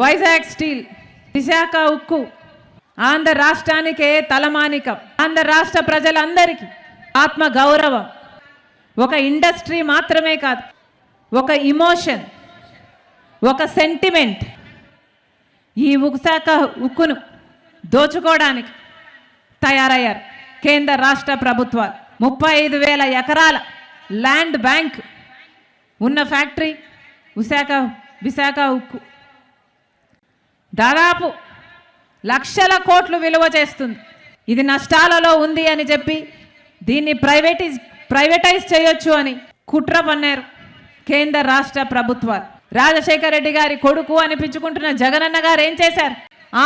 Vizag steel Visakha ఉక్కు ఆంధ్ర రాష్ట్రానికే తలమానికం. ఆంధ్ర రాష్ట్ర ప్రజలందరికీ ఆత్మ గౌరవం. ఒక ఇండస్ట్రీ మాత్రమే కాదు ఒక ఇమోషన్ ఒక సెంటిమెంట్ ఈ విశాఖ ఉక్కును దోచుకోవడానికి తయారయ్యారు కేంద్ర రాష్ట్ర ప్రభుత్వాలు. ముప్పై ఐదు వేల ఎకరాల ల్యాండ్ బ్యాంక్ ఉన్న ఫ్యాక్టరీ విశాఖ విశాఖ ఉక్కు దాదాపు లక్షల కోట్లు విలువ చేస్తుంది. ఇది నష్టాలలో ఉంది అని చెప్పి దీన్ని ప్రైవేటైజ్ ప్రైవేటైజ్ చేయొచ్చు అని కుట్ర పన్నారు కేంద్ర రాష్ట్ర ప్రభుత్వాలు. రాజశేఖర రెడ్డి గారి కొడుకు అనిపించుకుంటున్న జగనన్న గారు ఏం చేశారు?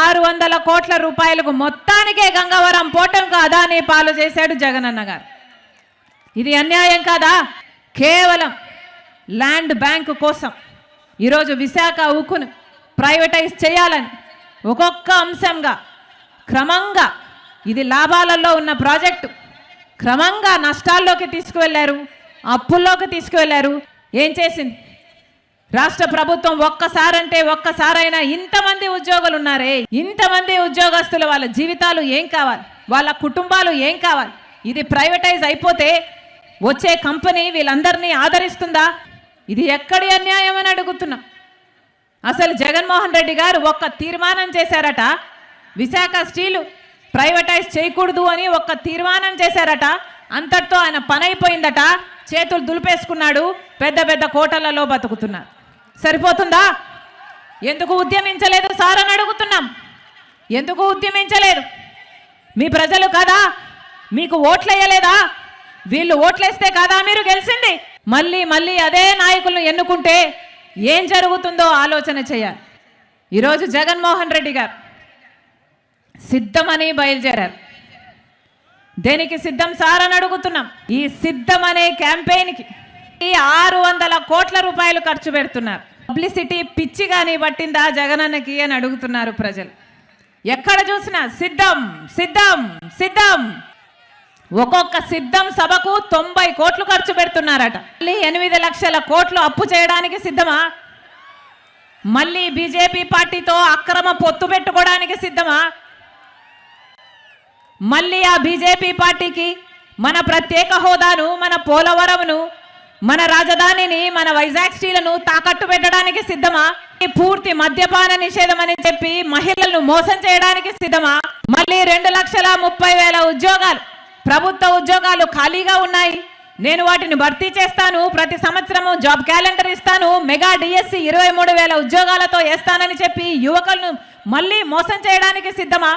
ఆరు వందల కోట్ల రూపాయలకు మొత్తానికే గంగవరం పోటంకు అదానీ పాలు చేశాడు జగనన్న గారు. ఇది అన్యాయం కాదా? కేవలం ల్యాండ్ బ్యాంకు కోసం. ఈరోజు విశాఖ ఉక్కును ప్రైవేటైజ్ చేయాలని ఒక్కొక్క అంశంగా. క్రమంగా ఇది లాభాలలో ఉన్న ప్రాజెక్టు. క్రమంగా నష్టాల్లోకి తీసుకువెళ్ళారు అప్పుల్లోకి తీసుకువెళ్ళారు ఏం చేసింది? రాష్ట్ర ప్రభుత్వం ఒక్కసారంటే ఒక్కసారైనా ఇంతమంది ఉద్యోగులు ఉన్నారే ఇంతమంది ఉద్యోగస్తులు వాళ్ళ జీవితాలు ఏం కావాలి? వాళ్ళ కుటుంబాలు ఏం కావాలి? ఇది ప్రైవేటైజ్ అయిపోతే వచ్చే కంపెనీ వీళ్ళందరినీ ఆదరిస్తుందా? ఇది ఎక్కడి అన్యాయం అని అడుగుతున్నాం. అసలు జగన్మోహన్ రెడ్డి గారు ఒక్క తీర్మానం చేశారట. విశాఖ స్టీలు ప్రైవేటైజ్ చేయకూడదు అని ఒక్క తీర్మానం చేశారట. అంతటితో ఆయన పని అయిపోయిందట చేతులు దులిపేసుకున్నాడు. పెద్ద పెద్ద కోటలలో బతుకుతున్నారు. సరిపోతుందా? ఎందుకు ఉద్యమించలేదు సార్ అని అడుగుతున్నాం. ఎందుకు ఉద్యమించలేదు? మీ ప్రజలు కదా? మీకు ఓట్లేయలేదా? వీళ్ళు ఓట్లేస్తే కాదా మీరు గెలిచింది? మళ్ళీ మళ్ళీ అదే నాయకులను ఎన్నుకుంటే ఏం జరుగుతుందో ఆలోచన చేయాలి ఈరోజు జగన్మోహన్ రెడ్డి గారు సిద్ధమని బయలుదేరారు. దేనికి సిద్ధం సార్ అని అడుగుతున్నాం. ఈ సిద్ధం అనే క్యాంపెయిన్కి ఈ ఆరు వందల కోట్ల రూపాయలు ఖర్చు పెడుతున్నారు. పబ్లిసిటీ పిచ్చి కానీ పట్టిందా జగనన్నకి అని అడుగుతున్నారు ప్రజలు. ఎక్కడ చూసినా సిద్ధం సిద్ధం సిద్ధం. ఒక్కొక్క సిద్ధం సభకు తొంభై కోట్లు ఖర్చు పెడుతున్నారట. మళ్ళీ ఎనిమిది లక్షల కోట్లు అప్పు చేయడానికి సిద్ధమా? మళ్ళీ బీజేపీ పార్టీతో అక్రమ పొత్తు పెట్టుకోవడానికి సిద్ధమా? మళ్ళీ ఆ బీజేపీ పార్టీకి మన ప్రత్యేక హోదాను మన పోలవరంను మన రాజధానిని మన వైజాగ్ స్టీలను తాకట్టు పెట్టడానికి సిద్ధమా? ఈ పూర్తి మద్యపాన నిషేధం అని చెప్పి మహిళలను మోసం చేయడానికి సిద్ధమా? మళ్ళీ రెండు లక్షల ముప్పై వేల ఉద్యోగాలు. ప్రభుత్వ ఉద్యోగాలు ఖాళీగా ఉన్నాయి. నేను వాటిని భర్తీ చేస్తాను. ప్రతి సంవత్సరము జాబ్ క్యాలెండర్ ఇస్తాను. మెగా డిఎస్సి ఇరవై మూడు వేల ఉద్యోగాలతో వేస్తానని చెప్పి యువకులను మళ్ళీ మోసం చేయడానికి సిద్ధమా?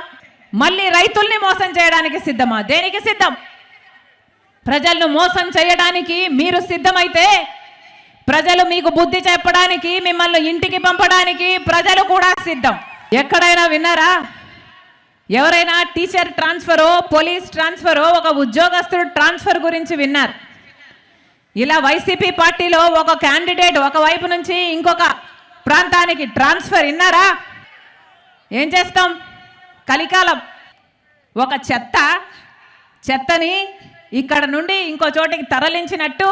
మళ్ళీ రైతుల్ని మోసం చేయడానికి సిద్ధమా? దేనికి సిద్ధం? ప్రజలను మోసం చేయడానికి మీరు సిద్ధమైతే ప్రజలు మీకు బుద్ధి చెప్పడానికి మిమ్మల్ని ఇంటికి పంపడానికి ప్రజలు కూడా సిద్ధం. ఎక్కడైనా విన్నారా? ఎవరైనా టీచర్ ట్రాన్స్ఫరో పోలీస్ ట్రాన్స్ఫరో ఒక ఉద్యోగస్తుడు ట్రాన్స్ఫర్ గురించి విన్నారు. ఇలా వైసీపీ పార్టీలో ఒక క్యాండిడేట్ ఒక వైపు నుంచి ఇంకొక ప్రాంతానికి ట్రాన్స్ఫర్ విన్నారా ఏం చేస్తాం? కలికాలం. ఒక చెత్త చెత్తని ఇక్కడ నుండి ఇంకో చోటికి తరలించినట్టు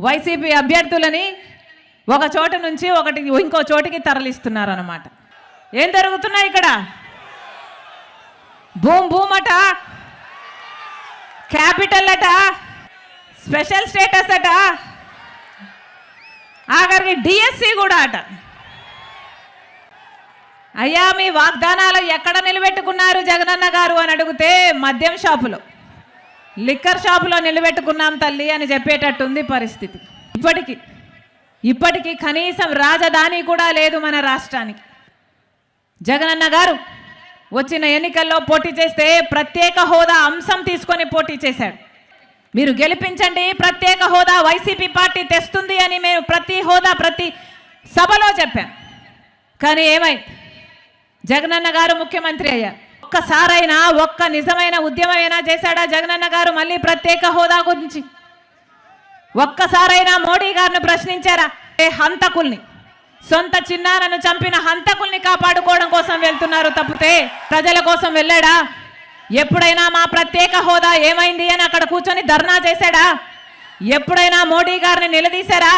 వైసీపీ అభ్యర్థులని ఒక చోట నుంచి ఒకటి ఇంకో చోటికి తరలిస్తున్నారు అనమాట ఏం జరుగుతున్నాయి ఇక్కడ? భూమ్ భూమ్ అట క్యాపిటల్ అట? స్పెషల్ స్టేటస్ అట? ఆఖరికి డిఎస్సి కూడా అట. అయ్యా మీ వాగ్దానాలు ఎక్కడ నిలబెట్టుకున్నారు జగనన్న గారు అని అడిగితే మద్యం షాపులో. లిక్కర్ షాపులో నిలబెట్టుకున్నాం తల్లి అని చెప్పేటట్టుంది పరిస్థితి. ఇప్పటికి ఇప్పటికీ కనీసం రాజధాని కూడా లేదు మన రాష్ట్రానికి. జగనన్న గారు వచ్చిన ఎన్నికల్లో పోటీ చేస్తే ప్రత్యేక హోదా అంశం తీసుకొని పోటీ చేశాడు మీరు గెలిపించండి ప్రత్యేక హోదా వైసీపీ పార్టీ తెస్తుంది అని మేము ప్రతి హోదా ప్రతి సభలో చెప్పాం. కానీ ఏమైంది? జగనన్న గారు ముఖ్యమంత్రి అయ్యారు. ఒక్కసారైనా ఒక్క నిజమైన ఉద్యమమైనా చేశాడా జగనన్న గారు మళ్ళీ ప్రత్యేక హోదా గురించి? ఒక్కసారైనా మోడీ గారిని ప్రశ్నించారా? ఏ హంతకుల్ని? సొంత చిన్నారను చంపిన హంతకుల్ని కాపాడుకోవడం కోసం వెళ్తున్నారు తప్పితే ప్రజల కోసం వెళ్ళాడా? ఎప్పుడైనా మా ప్రత్యేక హోదా ఏమైంది అని అక్కడ కూర్చొని ధర్నా చేశాడా? ఎప్పుడైనా మోడీ గారిని నిలదీశారా?